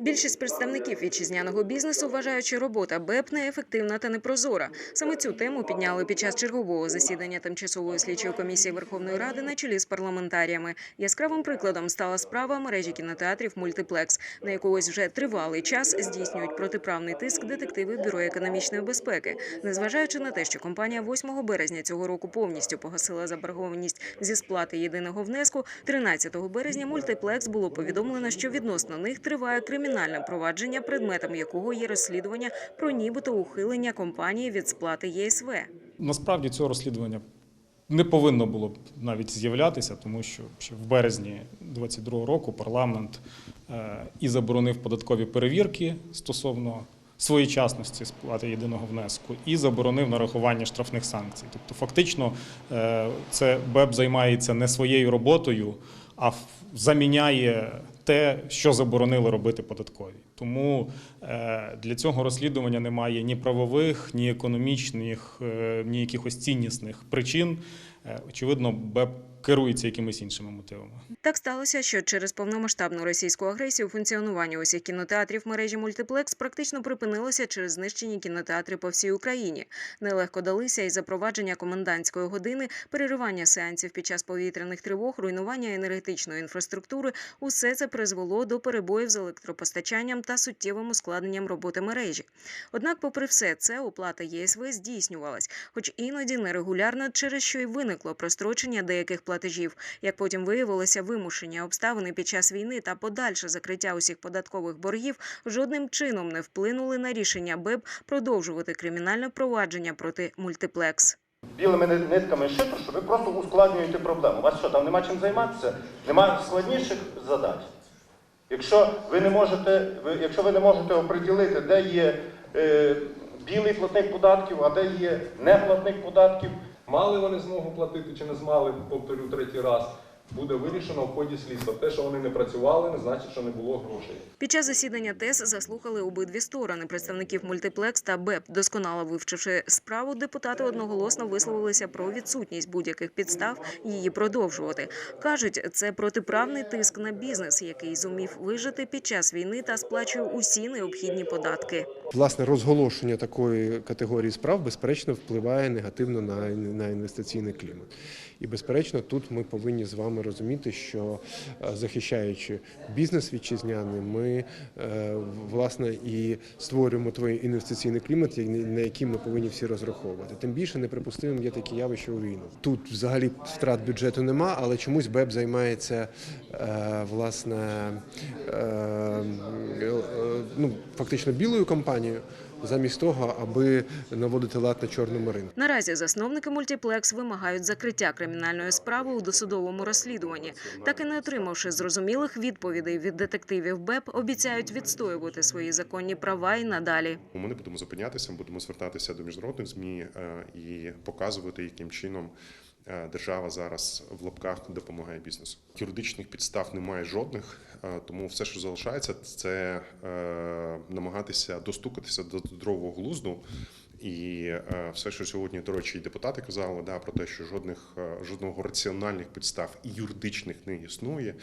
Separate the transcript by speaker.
Speaker 1: Більшість представників вітчизняного бізнесу вважають, що робота БЕП неефективна та непрозора. Саме цю тему підняли під час чергового засідання тимчасової слідчої комісії Верховної Ради на чолі з парламентаріями. Яскравим прикладом стала справа мережі кінотеатрів Мультиплекс, на яку ось вже тривалий час здійснюють протиправний тиск детективи Бюро економічної безпеки. Незважаючи на те, що компанія 8 березня цього року повністю погасила заборгованість зі сплати єдиного внеску, 13 березня Мультиплекс було повідомлено, що відносно них триває кримінальне провадження, предметом якого є розслідування про нібито ухилення компанії від сплати ЄСВ.
Speaker 2: Насправді цього розслідування не повинно було б навіть з'являтися, тому що ще в березні 2022 року парламент е, і заборонив податкові перевірки стосовно своєчасності сплати єдиного внеску, і заборонив нарахування штрафних санкцій. Тобто, фактично, е, це БЕП займається не своєю роботою, а заміняє те, що заборонили робити податкові. Тому е, для цього розслідування немає ні правових, ні економічних, е, ні якихось ціннісних причин. Е, Очевидно, БЕП керується якимись іншими мотивами.
Speaker 1: Так сталося, що через повномасштабну російську агресію функціонування усіх кінотеатрів мережі Мультиплекс практично припинилося через знищені кінотеатри по всій Україні. Нелегко далися і запровадження комендантської години, переривання сеансів під час повітряних тривог, руйнування енергетичної інфраструктури. Усе це призвело до перебоїв з електропостачанням та суттєвим ускладненням роботи мережі. Однак, попри все це, оплата ЄСВ здійснювалась, хоч іноді нерегулярно, через що й виникло прострочення деяких платежів. Як потім виявилося, вимушені обставини під час війни та подальше закриття усіх податкових боргів жодним чином не вплинули на рішення БЕБ продовжувати кримінальне провадження проти мультиплекс.
Speaker 3: білими ни- нитками шито, що ви просто ускладнюєте проблему. У вас що, там нема чим займатися? Нема складніших задач. Якщо ви не можете, якщо ви не можете оприділити, де є е, білий платник податків, а де є неплатник податків,
Speaker 4: Мали вони змогу платити чи не змали, повторю третій раз, буде вирішено в ході слідства. Те, що вони не працювали, не значить, що не було грошей.
Speaker 1: Під час засідання ТЕС заслухали обидві сторони представників мультиплекс та БЕП. Досконало вивчивши справу, депутати одноголосно висловилися про відсутність будь-яких підстав її продовжувати. кажуть, це протиправний тиск на бізнес, який зумів вижити під час війни та сплачує усі необхідні податки.
Speaker 5: Власне, розголошення такої категорії справ безперечно впливає негативно на, інвестиційний клімат. І безперечно, тут ми повинні з вами розуміти, що е, захищаючи бізнес вітчизняний, ми е, власне і створюємо той інвестиційний клімат, на який ми повинні всі розраховувати. Тим більше неприпустимим є такі явища у війну. Тут взагалі втрат бюджету нема, але чомусь БЕП займається е, власне ну фактично білою компанією, замість того, аби наводити лад на чорному ринку.
Speaker 1: Наразі засновники мультиплекс вимагають закриття кримінальної справи у досудовому розслідуванні. Так і не отримавши зрозумілих відповідей від детективів БЕП, обіцяють відстоювати свої законні права і надалі.
Speaker 6: Ми не будемо зупинятися, ми будемо звертатися до міжнародних змі е, і показувати, яким чином держава зараз в лапках допомагає бізнесу. Юридичних підстав немає жодних, е, тому все, що залишається, це е, намагатися достукатися до здорового глузду. І е, все, що сьогодні, до речі, і депутати казали, да, про те, що жодних е, жодного раціональних підстав і юридичних не існує.